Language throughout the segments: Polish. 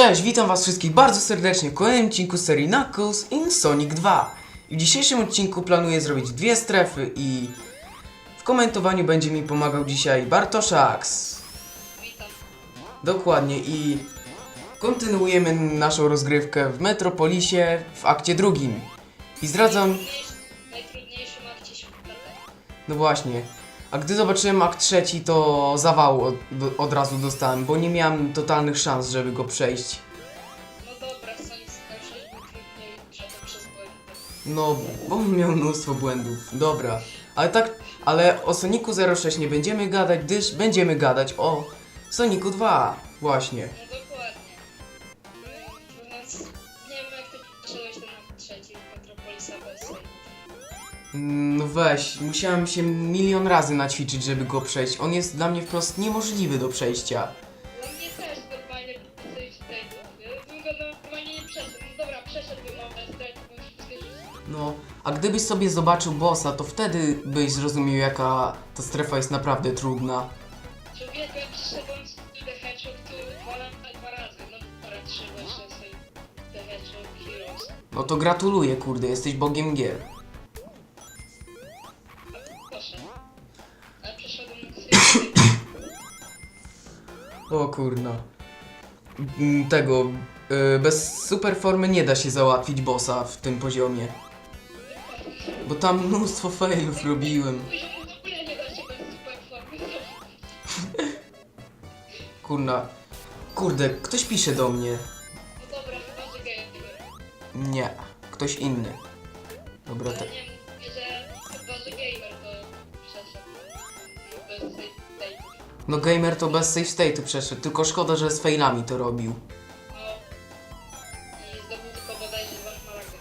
Cześć, witam was wszystkich bardzo serdecznie w kolejnym odcinku serii Knuckles in Sonic 2. I w dzisiejszym odcinku planuję zrobić dwie strefy i w komentowaniu będzie mi pomagał dzisiaj Bartoszax. Witam. Dokładnie i kontynuujemy naszą rozgrywkę w Metropolisie w akcie drugim. I zdradzam, Najtrudniejszy- Najtrudniejszym akcie świata. no właśnie, a gdy zobaczyłem akt trzeci to zawału od, od razu dostałem, bo nie miałem totalnych szans, żeby go przejść. No dobra, Sonic Skyrim był trudniejszy przez błędy. No, bo miał mnóstwo błędów. Dobra. Ale tak, ale o Sonicu 06 nie będziemy gadać, gdyż będziemy gadać o Sonicu 2. Właśnie. No No weź, musiałem się milion razy naćwiczyć, żeby go przejść. On jest dla mnie wprost niemożliwy do przejścia. Dla mnie też normalnie coś z tego. Bym go normalnie nie przeszedł. No dobra, przeszedłbym, ale straciłbym wszystkie życie. No, a gdybyś sobie zobaczył bossa, to wtedy byś zrozumiał, jaka ta strefa jest naprawdę trudna. Człowieku, ja przeszedłem z The Hedgehog dwa, dwa razy. No dobra, trzy właśnie sobie The Hedgehog Heroes. No to gratuluję, kurde, jesteś bogiem gier. O kurna. Mm, Tego. y, Bez super formy nie da się załatwić bossa w tym poziomie. Bo tam mnóstwo failów robiłem. Poziomu w ogóle nie da się bez super formy Kurna. Kurde, ktoś pisze do mnie. No dobra, chyba że gamer. Nie, ktoś inny. Dobra, Ale te... nie No gamer to bez save state'u przeszedł, tylko szkoda, że z failami to robił. No. I zdobył tylko bodajże dwa szmaragdy.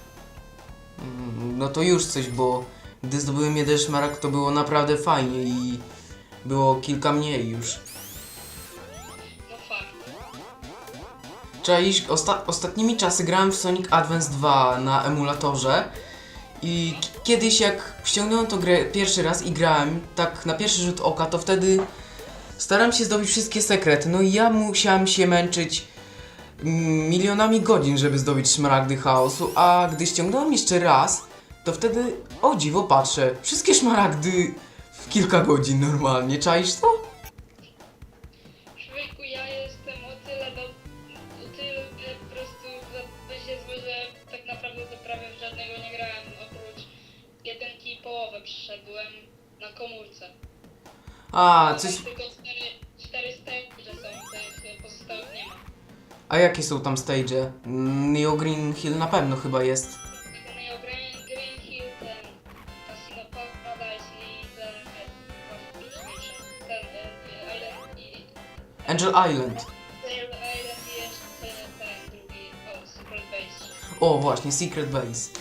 Mm, No to już coś, bo gdy zdobyłem jeden szmaragd, to było naprawdę fajnie i było kilka mniej już. No fakt. Czaisz, osta ostatnimi czasy grałem w Sonic Advance 2 na emulatorze i k- kiedyś jak ściągnąłem to grę pierwszy raz i grałem, tak na pierwszy rzut oka, to wtedy staram się zdobyć wszystkie sekrety, no i ja musiałem się męczyć mm, milionami godzin, żeby zdobyć szmaragdy chaosu, a gdy ściągnąłem jeszcze raz, to wtedy, o dziwo, patrzę, wszystkie szmaragdy w kilka godzin normalnie, czaisz to? Człowieku, ja jestem o tyle do... o tyle po prostu się zły, że tak naprawdę to prawie w żadnego nie grałem, oprócz jedynki i połowę przyszedłem na komórce. A, coś... Tam tylko cztery, cztery stage są, tych pozostałych nie ma. A jakie są tam stage? Neo Green Hill na pewno chyba jest. Tylko Neo Green, Green Hill, ten Casino Paradise i ten e, właśnie wcześniejszy, ten e, Island i Angel Island. Sail Island i jeszcze ten drugi, o, Secret Base. O, właśnie, Secret Base.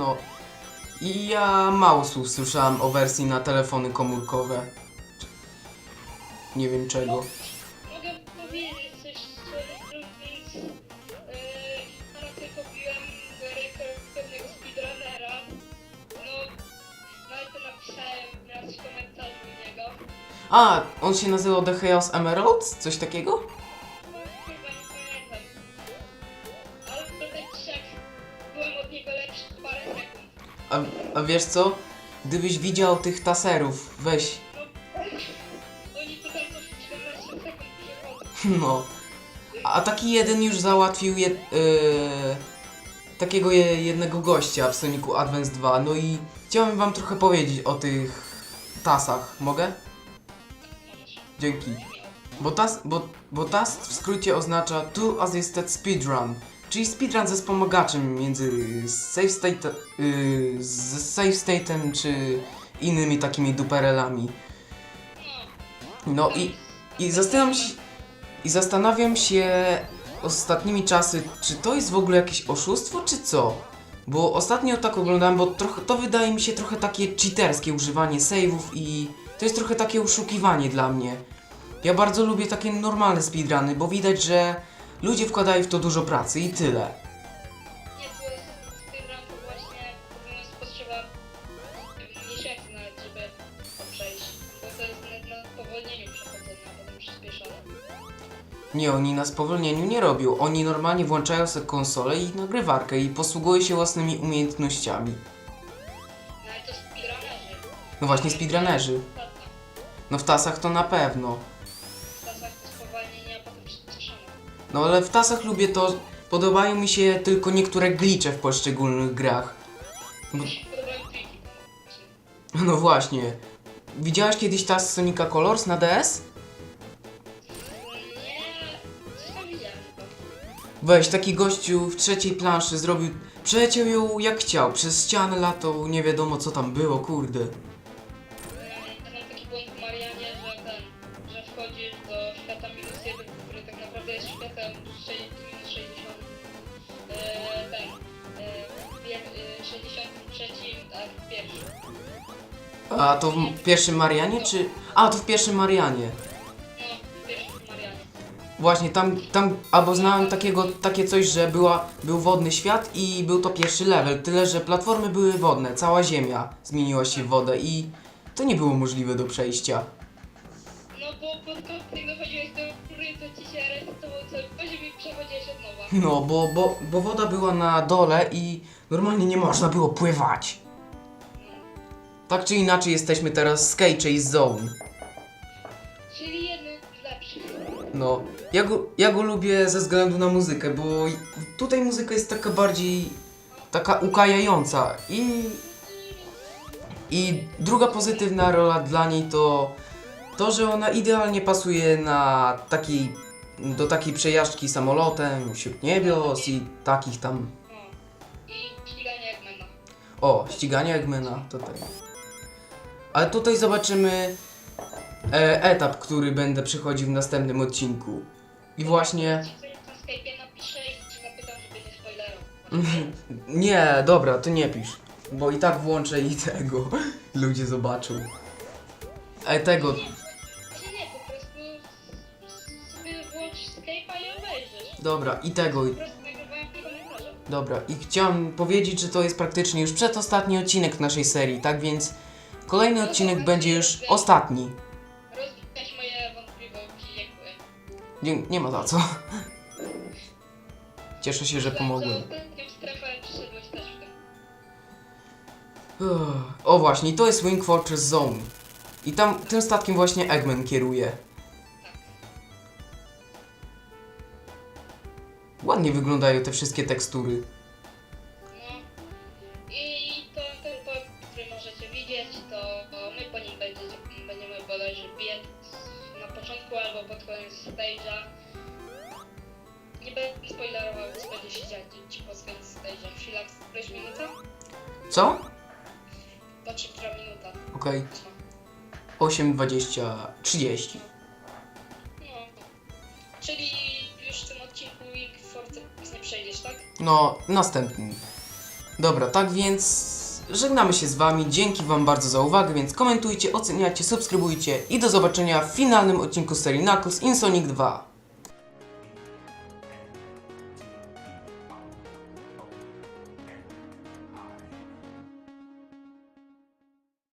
No. I ja mało słów słyszałem o wersji na telefony komórkowe. Nie wiem czego. Mogę powiedzieć coś szczerze, więc yy, na tylko biłem rekord pewnego speedrunnera. No, nawet to napisałem raz w komentarzu u niego. A, on się nazywał The Chaos Emeralds? Coś takiego? Wiesz co? Gdybyś widział tych taserów, weź. Tutaj co 14 sekund. No. A taki jeden już załatwił je, yy, takiego je, jednego gościa w Sonicu Advance 2. No i chciałem wam trochę powiedzieć o tych tasach. Mogę? Dzięki. Bo, tas, bo, bo task w skrócie oznacza Two Assisted Speedrun, czyli speedrun ze wspomagaczem między save state, yy, z save state'em czy innymi takimi duperelami. No i, i zastanawiam się, i zastanawiam się ostatnimi czasy, czy to jest w ogóle jakieś oszustwo, czy co? Bo ostatnio tak oglądałem, bo trochę, to wydaje mi się trochę takie cheaterskie używanie save'ów i to jest trochę takie oszukiwanie dla mnie. Ja bardzo lubię takie normalne speedruny, bo widać, że Ludzie wkładają w to dużo pracy i tyle. W właśnie no, żeby przejść. To jest na przechodzenia, a potem przyspieszone. Nie, oni na spowolnieniu nie robią. Oni normalnie włączają sobie konsolę i nagrywarkę i posługują się własnymi umiejętnościami. No ale to speedrunnerzy. No właśnie speedrunnerzy. Tak, tak. No w tasach to na pewno. No ale w tasach lubię to. Podobają mi się tylko niektóre glitche w poszczególnych grach. Bo, no właśnie. Widziałeś kiedyś tas Sonica Colors na DS? Weź, taki gościu w trzeciej planszy zrobił. Przeleciał ją jak chciał, przez ścianę latał, nie wiadomo co tam było, kurde. 63, a pierwszy. A to w pierwszym Marianie, czy. A, to w pierwszym Marianie. No, pierwszy. Właśnie, tam, tam, albo znałem takiego, takie coś, że była, był wodny świat i był to pierwszy level, tyle że platformy były wodne, cała ziemia zmieniła się w wodę i to nie było możliwe do przejścia. No bo pod kątem dochodziłeś do to ci się resetował cały poziom i przechodziłeś od nowa. No, bo, bo, bo woda była na dole i normalnie nie można było pływać. Tak czy inaczej jesteśmy teraz w Sky Chase Zone. Czyli jedno z lepszych. No, ja go, ja go lubię ze względu na muzykę, bo i- tutaj muzyka jest taka bardziej taka ukajająca i i druga pozytywna rola dla niej to to, że ona idealnie pasuje na takiej do takiej przejażdżki samolotem wśród niebios i takich tam. I ściganie Eggmana. o, ściganie Eggmana tutaj. Ale tutaj zobaczymy e, etap, który będę przechodził w następnym odcinku. I właśnie Ci, którzy na Skype'ie napiszę i ci zapytam. Mhm. Nie, dobra, to nie pisz. Bo i tak włączę i tego. Ludzie zobaczą. Ej, tego. Nie, nie, Skype'a i. Dobra, i tego. Po prostu nagrywałem. Dobra, i chciałem powiedzieć, że to jest praktycznie już przedostatni odcinek naszej serii, tak więc kolejny odcinek będzie już ostatni. Rozwijać moje wątpliwości, dziękuję. Nie, nie ma za co. Cieszę się, że Za pomogłem. ostatnią strefę przyszedłeś też w tym. Uff. O właśnie, to jest Wing Fortress Zone. I tam tym statkiem właśnie Eggman kieruje. Ładnie wyglądają te wszystkie tekstury. No. I to ten który możecie widzieć, to, my po nim będziecie, będziemy bodajże biec na początku albo pod koniec stage'a. Nie będę spoilerował, co będzie się dziać po koniec stage'a. Chwila, któraś minuta? Co? Która minuta. Okej. Co? 8, 20, 30. No, następny. Dobra, tak więc żegnamy się z wami. Dzięki wam bardzo za uwagę, więc komentujcie, oceniajcie, subskrybujcie i do zobaczenia w finalnym odcinku serii Knuckles in Sonic 2.